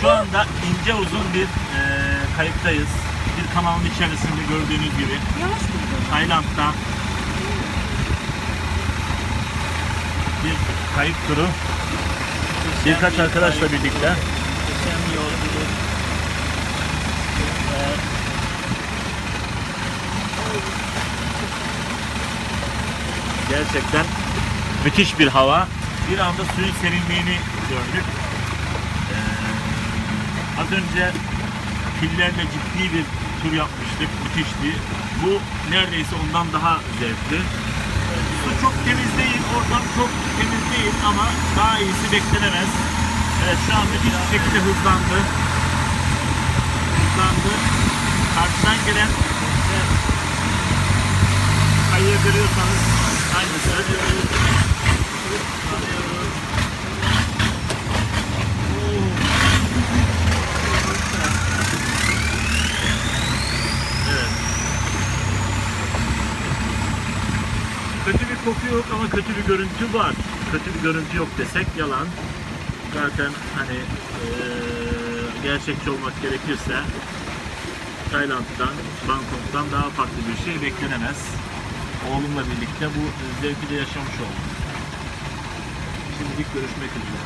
Şu anda ince uzun bir e, kayıktayız. Bir kanalın içerisinde gördüğünüz gibi. Tayland'da bir kayık turu. Birkaç arkadaşla birlikte. Gerçekten müthiş bir hava. Bir anda suyun serinliğini gördük. Az önce fillerle ciddi bir tur yapmıştık. Müthişti. Bu neredeyse ondan daha zevkli. Su çok temiz değil, ortam çok temiz değil ama daha iyisi beklenemez. Evet şu an müthiş bir şekilde hızlandı. Hızlandı. Karşıdan gelen kayığı görüyorsanız aynısı. Evet. Kötü bir koku yok ama kötü bir görüntü var. Kötü bir görüntü yok desek yalan. Zaten hani eee, gerçekçi olmak gerekirse Tayland'dan, Bangkok'tan daha farklı bir şey beklenemez. Oğlumla birlikte bu zevki de yaşamış oldum. Şimdilik görüşmek üzere.